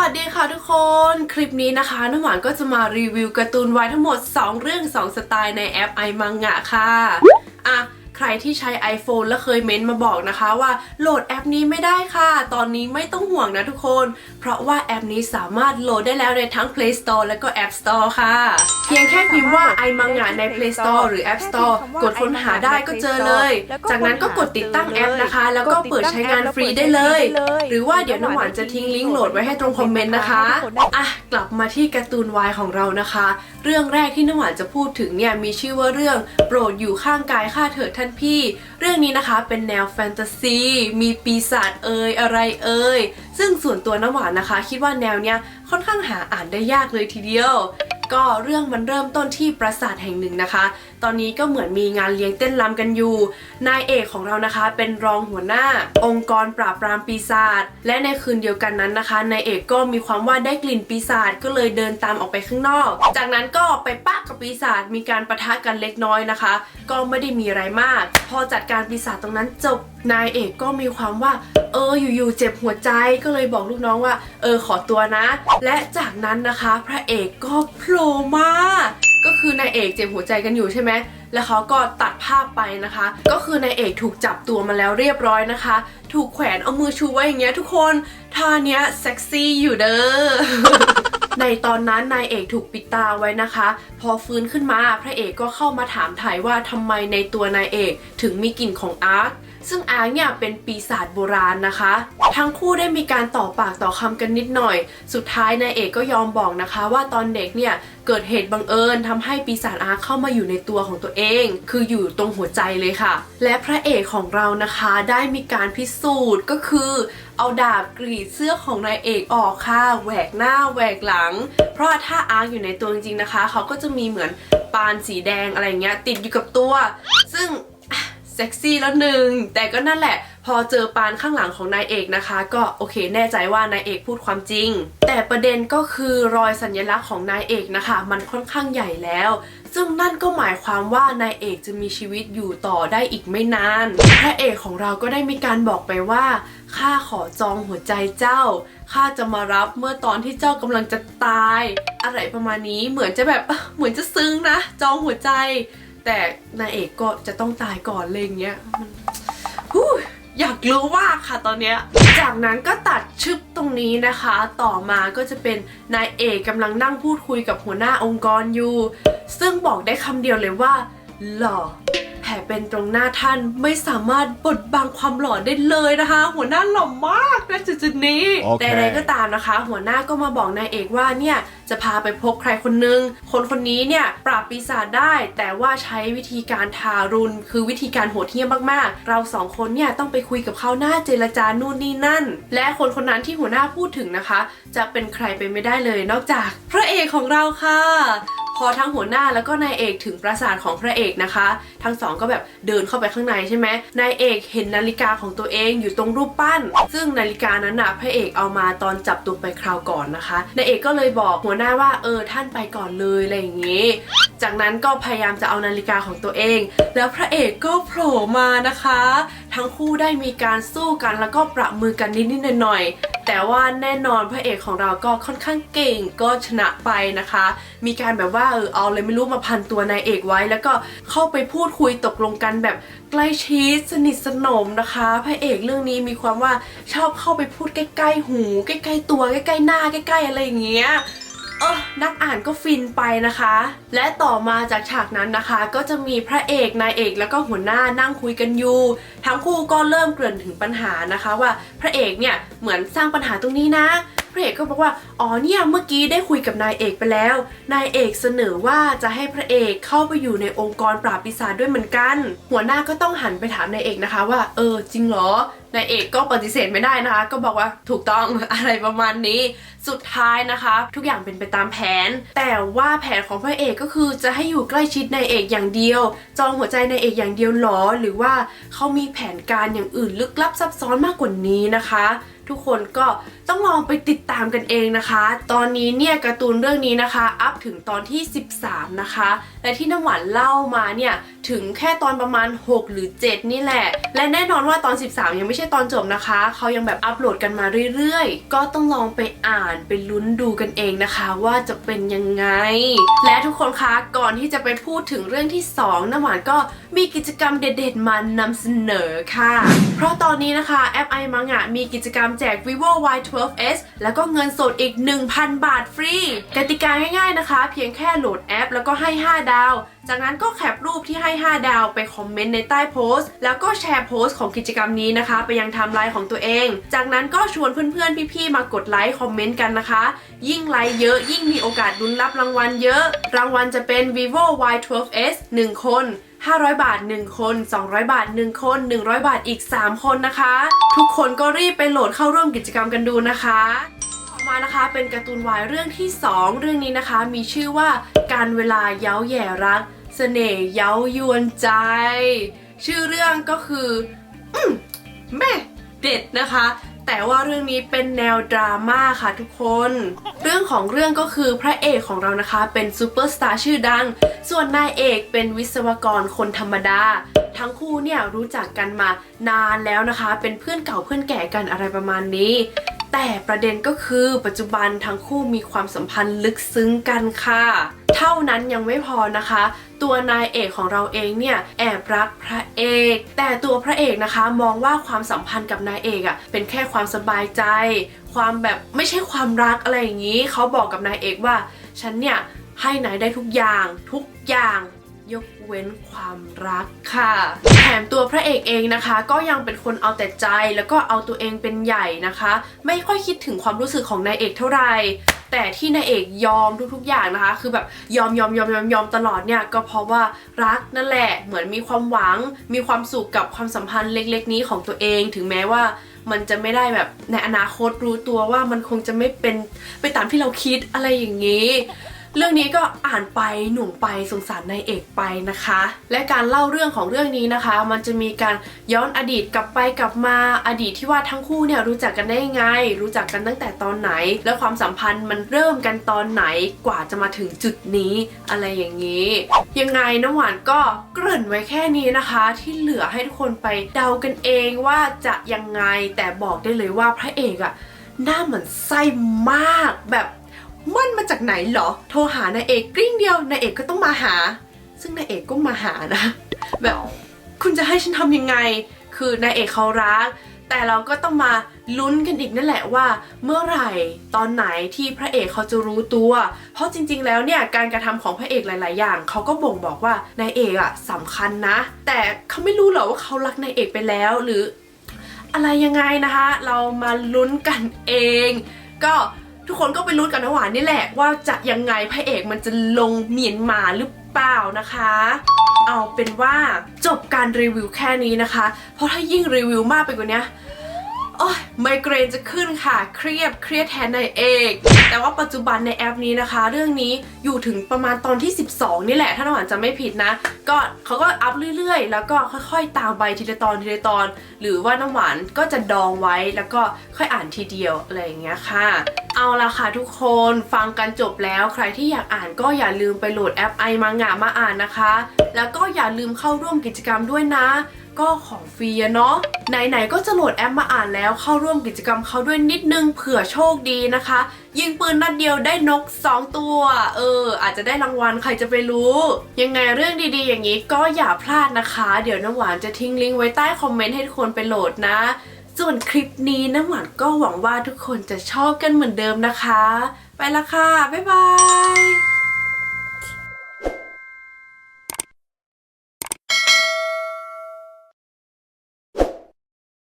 วัสดีค่ะทุกคน คลิปนี้นะคะน้ำหวานก็จะมารีวิวการ์ตูนวายทั้งหมด 2 เรื่อง 2 สไตล์ในแอป i มังงะค่ะ อะ ใครที่ใช้ iPhone แล้วเคยเม้นต์มาบอกนะคะว่าโหลดแอปนี้ไม่ได้ค่ะ ตอนนี้ไม่ต้องห่วงนะทุกคน เพราะว่าแอปนี้สามารถโหลดได้แล้วในทั้ง Play Store และก็ App Store ค่ะ เพียงแค่พิมพ์ว่า i มังงะใน Play Store หรือ App Store กดค้นหาได้ก็เจอเลย จากนั้นก็กดติดตั้งแอปนะคะ แล้วก็เปิดใช้งานฟรีได้เลย หรือว่าเดี๋ยวน้ำหวานจะทิ้งลิงก์โหลดไว้ให้ตรงคอมเมนต์นะคะอะกลับมาที่การ์ตูนวายของเรานะคะ เรื่องแรกที่น้ำหวานจะพูดถึงเนี่ยมีชื่อว่าเรื่องโปรดอยู่ข้างกายข้าเถิดท่านพี่ เรื่องนี้นะคะเป็นแนวแฟนตาซี มีปีศาจเอ่ยอะไรเอ่ยซึ่งส่วนตัวน้ำหวานนะคะ คิดว่าแนวเนี้ยค่อนข้างหาอ่านได้ยากเลยทีเดียว ก็เรื่องมันเริ่มต้นที่ปราสาทแห่งหนึ่งนะคะ ตอนนี้ก็เหมือนมีงานเลี้ยงเต้นรำกันอยู่ นายเอกของเรานะคะ เป็นรองหัวหน้า องค์กรปราบปรามปีศาจและในคืนเดียวกันนั้นนะคะนายเอกก็มีความว่าได้กลิ่นปีศาจก็เลยเดินตามออกไปข้างนอก จากนั้นก็ไปปะกับปีศาจมีการประทะกันเล็กน้อยนะคะ ก็ไม่ได้มีอะไรมาก พอจัดการปีศาจตรงนั้นจบนายเอกก็มีความว่า เอออยู่ๆเจ็บหัวใจก็เลยบอกลูกน้องว่า เออขอตัวนะ และจากนั้นนะคะ พระเอกก็โผล่มา ก็คือนายเอกเจ็บหัวใจกันอยู่ใช่ไหมแล้วเขาก็ตัดภาพไปนะคะ ก็คือนายเอกถูกจับตัวมาแล้วเรียบร้อยนะคะ ถูกแขวนเอามือชูไว้อย่างเงี้ยทุกคนท่าเนี้ยเซ็กซี่อยู่เด้อในตอนนั้นนายเอกถูกปิดตาไว้นะคะ พอฟื้นขึ้นมาพระเอกก็เข้ามาถามถ่ายว่าทำไมในตัวนายเอกถึงมีกลิ่นของอาร์ค ซึ่งอาร์คเนี่ยเป็นปีศาจโบราณนะคะ ทั้งคู่ได้มีการต่อปากต่อคำกันนิดหน่อย สุดท้ายนายเอกก็ยอมบอกนะคะ ว่าตอนเด็กเนี่ยเกิดเหตุบังเอิญทำให้ปีศาจอาร์เข้ามาอยู่ในตัวของตัวเอง คืออยู่ตรงหัวใจเลยค่ะ และพระเอกของเรานะคะได้มีการพิสูจน์ก็คือ เอาดาบกรีดเสื้อของนายเอกออกค่ะแหวกหน้าแหวกหลัง เพราะถ้าอาร์อยู่ในตัวจริงๆนะคะ เขาก็จะมีเหมือนปานสีแดงอะไรเงี้ยติดอยู่กับตัว ซึ่ง เซ็กซี่แล้วหนึ่งแต่ก็นั่นแหละ พอเจอปานข้างหลังของนายเอกนะคะ ก็โอเคแน่ใจว่านายเอกพูดความจริง แต่ประเด็นก็คือรอยสัญลักษณ์ของนายเอกนะคะ มันค่อนข้างใหญ่แล้ว ซึ่งนั่นก็หมายความว่านายเอกจะมีชีวิตอยู่ต่อได้อีกไม่นานพระเอกของเราก็ได้มีการบอกไปว่าข้าขอจองหัวใจเจ้าข้าจะมารับเมื่อตอนที่เจ้ากำลังจะตาย อะไรประมาณนี้เหมือนจะแบบเอ้อเหมือนจะซึ้งนะ จองหัวใจ แต่นายเอกก็จะต้องตายก่อนเลยอย่างเงี้ยมันอยากรู้ว่าค่ะตอนเนี้ย จากนั้นก็ตัดชึบตรงนี้นะคะ ต่อมาก็จะเป็นนายเอกกำลังนั่งพูดคุยกับหัวหน้าองค์กรอยู่ ซึ่งบอกได้คำเดียวเลยว่าหล่อ ลเป็นตรงหน้าท่านไม่สามารถบดบังความหล่อได้เลยนะคะ หัวหน้าหล่อมากนะจุดๆนี้ โอเค แต่ใดก็ตามนะคะ หัวหน้าก็มาบอกนายเอกว่าเนี่ยจะพาไปพบใครคนนึง คนคนนี้เนี่ยปราบปีศาจได้ แต่ว่าใช้วิธีการทารุณ คือวิธีการโหดเหี้ยมมากๆ เราสองคนเนี่ยต้องไปคุยกับเขาหน้าเจรจานู่นนี่นั่น และคนคนนั้นที่หัวหน้าพูดถึงนะคะ จะเป็นใครไปไม่ได้เลยนอกจากพระเอกของเราค่ะ พอทั้งหัวหน้าแล้วก็นายเอกถึงปราสาทของพระเอกนะคะ ทั้งสองก็แบบเดินเข้าไปข้างในใช่ไหมนายเอกเห็นนาฬิกาของตัวเองอยู่ตรงรูปปั้น ซึ่งนาฬิกานั้นน่ะพระเอกเอามาตอนจับตัวไปคราวก่อนนะคะนายเอกก็เลยบอกหัวหน้าว่าเออท่านไปก่อนเลยอะไรอย่างงี้ จากนั้นก็พยายามจะเอานาฬิกาของตัวเอง แล้วพระเอกก็โผล่มานะคะ ทั้งคู่ได้มีการสู้กันแล้วก็ประมือกันนิดๆหน่อยๆ แต่ว่าแน่นอนพระเอกของเราก็ค่อนข้างเก่งก็ชนะไปนะคะ มีการแบบว่าเออเอาเลยไม่รู้มาพันตัวนายเอกไว้ แล้วก็เข้าไปพูดคุยตกลงกันแบบใกล้ชิดสนิทสนมนะคะ พระเอกเรื่องนี้มีความว่าชอบเข้าไปพูดใกล้ๆหู ใกล้ๆตัวใกล้ๆหน้าใกล้ๆอะไรอย่างเงี้ย เออนักอ่านก็ฟินไปนะคะ และต่อมาจากฉากนั้นนะคะ ก็จะมีพระเอกนายเอกแล้วก็หัวหน้านั่งคุยกันอยู่ ทั้งคู่ก็เริ่มเกริ่นถึงปัญหานะคะ ว่าพระเอกเนี่ยเหมือนสร้างปัญหาตรงนี้นะ พระเอกก็บอกว่า อ๋อเนี่ยเมื่อกี้ได้คุยกับนายเอกไปแล้ว นายเอกเสนอว่าจะให้พระเอกเข้าไปอยู่ในองค์กรปราบปีศาจด้วยเหมือนกัน หัวหน้าก็ต้องหันไปถามนายเอกนะคะว่า เออ จริงเหรอนายเอกก็ปฏิเสธไม่ได้นะคะ ก็บอกว่าถูกต้องอะไรประมาณนี้ สุดท้ายนะคะ ทุกอย่างเป็นไปตามแผน แต่ว่าแผนของพระเอกก็คือจะให้อยู่ใกล้ชิดนายเอกอย่างเดียว จองหัวใจนายเอกอย่างเดียวหรอ หรือว่าเขามีแผนการอย่างอื่นลึกลับซับซ้อนมากกว่านี้นะคะ ทุกคนก็ต้องลองไปติดตามกันเองนะคะ ตอนนี้เนี่ยการ์ตูนเรื่องนี้นะคะ อัพถึงตอนที่ 13 นะคะ และที่น้ำหวานเล่ามาเนี่ยถึงแค่ตอนประมาณ 6 หรือ 7 นี่แหละ และแน่นอนว่าตอน 13 ยังไม่ใช่ตอนจบนะคะ เขายังแบบอัปโหลดกันมาเรื่อยๆ ก็ต้องลองไปอ่านไปลุ้นดูกันเองนะคะ ว่าจะเป็นยังไง และทุกคนคะก่อนที่จะไปพูดถึงเรื่องที่ 2 น้ำหวานก็มีกิจกรรมเด็ดๆมานำเสนอค่ะ เพราะตอนนี้นะคะแอป i m a n g a มีกิจกรรมแจก vivo y 1 2 s แล้วก็เงินสดอีก 1,000 บาทฟรี กติกาง่ายๆนะคะ เพียงแค่โหลดแอป แล้วก็ให้ 5 ดาว จากนั้นก็แคปรูปที่ให้ 5 ดาวไปคอมเมนต์ในใต้โพสต์ แล้วก็แชร์โพสต์ของกิจกรรมนี้นะคะ ไปยังไทม์ไลน์ของตัวเอง จากนั้นก็ชวนเพื่อนๆ พี่ๆ มากดไลค์คอมเมนต์กันนะคะ ยิ่งไลค์เยอะยิ่งมีโอกาสลุ้นรับรางวัลเยอะ รางวัลจะเป็น vivo y 1 2 s 1 คน 500 บาท 1 คน 200 บาท 1 คน 100 บาทอีก 3 คนนะคะ ทุกคนก็รีบไปโหลดเข้าร่วมกิจกรรมกันดูนะคะต่อมานะคะเป็นการ์ตูนวายเรื่องที่ 2 เรื่องนี้นะคะ มีชื่อว่าการเวลาเย้าแย่รักเสน่ห์เย้ายวนใจ ชื่อเรื่องก็คือ อืมแม่เด็ดนะคะ แต่ว่าเรื่องนี้เป็นแนวดราม่าค่ะทุกคน เรื่องของเรื่องก็คือพระเอกของเรานะคะ เป็นซูเปอร์สตาร์ชื่อดัง ส่วนนายเอกเป็นวิศวกรคนธรรมดา ทั้งคู่เนี่ยรู้จักกันมานานแล้วนะคะ เป็นเพื่อนเก่าเพื่อนแก่กันอะไรประมาณนี้ แต่ประเด็นก็คือปัจจุบันทั้งคู่มีความสัมพันธ์ลึกซึ้งกันค่ะ เท่านั้นยังไม่พอนะคะ ตัวนายเอกของเราเองเนี่ยแอบรักพระเอก แต่ตัวพระเอกนะคะมองว่าความสัมพันธ์กับนายเอกอะ่ะเป็นแค่ความสบายใจ ความแบบไม่ใช่ความรักอะไรอย่างนี้เขาบอกกับนายเอกว่าฉันเนี่ยให้นายได้ทุกอย่างทุกอย่างยกเว้นความรักค่ะ แถมตัวพระเอกเองนะคะ ก็ยังเป็นคนเอาแต่ใจแล้วก็เอาตัวเองเป็นใหญ่นะคะ ไม่ค่อยคิดถึงความรู้สึกของนายเอกเท่าไหร่ แต่ที่นายเอกยอมทุกๆอย่างนะคะ คือแบบยอมยอมยอมยอมยอมตลอดเนี่ยก็เพราะว่ารักนั่นแหละเหมือนมีความหวัง มีความสุขกับความสัมพันธ์เล็ก ๆ นี้ของตัวเอง ถึงแม้ว่ามันจะไม่ได้แบบในอนาคตรู้ตัวว่ามันคงจะไม่เป็นไปตามที่เราคิดอะไรอย่างนี้ เรื่องนี้ก็อ่านไปหนุ่มไปสงสารนายเอกไปนะคะ และการเล่าเรื่องของเรื่องนี้นะคะ มันจะมีการย้อนอดีตกลับไปกลับมาอดีตที่ว่าทั้งคู่เนี่ยรู้จักกันได้ยังไง รู้จักกันตั้งแต่ตอนไหน และความสัมพันธ์มันเริ่มกันตอนไหนกว่าจะมาถึงจุดนี้อะไรอย่างนี้ ยังไงน้ำหวานก็เกริ่นไว้แค่นี้นะคะ ที่เหลือให้ทุกคนไปเดากันเองว่าจะยังไงแต่บอกได้เลยว่าพระเอกอะหน้าเหมือนไส้มากแบบ มันมาจากไหนเหรอ โทรหานายเอกกริ้งเดียวนายเอกก็ต้องมาหา ซึ่งนายเอกก็มาหานะ แบบคุณจะให้ฉันทำยังไง คือนายเอกเขารัก แต่เราก็ต้องมาลุ้นกันอีกนั่นแหละว่า เมื่อไหร่ตอนไหนที่พระเอกเขาจะรู้ตัว เพราะจริง ๆ แล้วเนี่ยการกระทำของพระเอกหลาย ๆ อย่างเขาก็บ่งบอกว่านายเอกอะสำคัญนะ แต่เขาไม่รู้หรอกว่าเขารักนายเอกไปแล้วหรือ อะไรยังไงนะคะ เรามาลุ้นกันเอง ก็ ทุกคนก็ไปลุ้นกันนะหวานนี่แหละว่าจะยังไงพระเอกมันจะลงเมียนมาหรือเปล่านะคะ เอาเป็นว่าจบการรีวิวแค่นี้นะคะ เพราะถ้ายิ่งรีวิวมากไปกว่านี้ โอ้ยไมเกรนจะขึ้นค่ะ เครียดเครียดแทนนายเอกแต่ว่าปัจจุบันในแอปนี้นะคะ เรื่องนี้อยู่ถึงประมาณตอนที่ 12 นี่แหละ ถ้าน้ำหวานจะไม่ผิดนะ ก็เขาก็อัพเรื่อยๆ แล้วก็ค่อยๆ ตามไปทีละตอนทีละตอน หรือว่าน้ำหวานก็จะดองไว้แล้วก็ค่อยอ่านทีเดียวอะไรอย่างเงี้ยค่ะ เอาละค่ะทุกคนฟังกันจบแล้วใครที่อยากอ่านก็อย่าลืมไปโหลดแอปไอมังงะมาอ่านนะคะ แล้วก็อย่าลืมเข้าร่วมกิจกรรมด้วยนะ ก็ของฟรีเนาะไหนๆก็จะโหลดแอปมาอ่านแล้วเข้าร่วมกิจกรรมเขาด้วยนิดนึงเผื่อโชคดีนะคะ ยิงปืนนัดเดียวได้นก 2 ตัว เออ อาจจะได้รางวัลใครจะไปรู้ ยังไงเรื่องดีๆ อย่างนี้ก็อย่าพลาดนะคะ เดี๋ยวน้ำหวานจะทิ้งลิงก์ไว้ใต้คอมเมนต์ให้ทุกคนไปโหลดนะ ส่วนคลิปนี้น้ำหวานก็หวังว่าทุกคนจะชอบกันเหมือนเดิมนะคะ ไปละค่ะบ๊ายบาย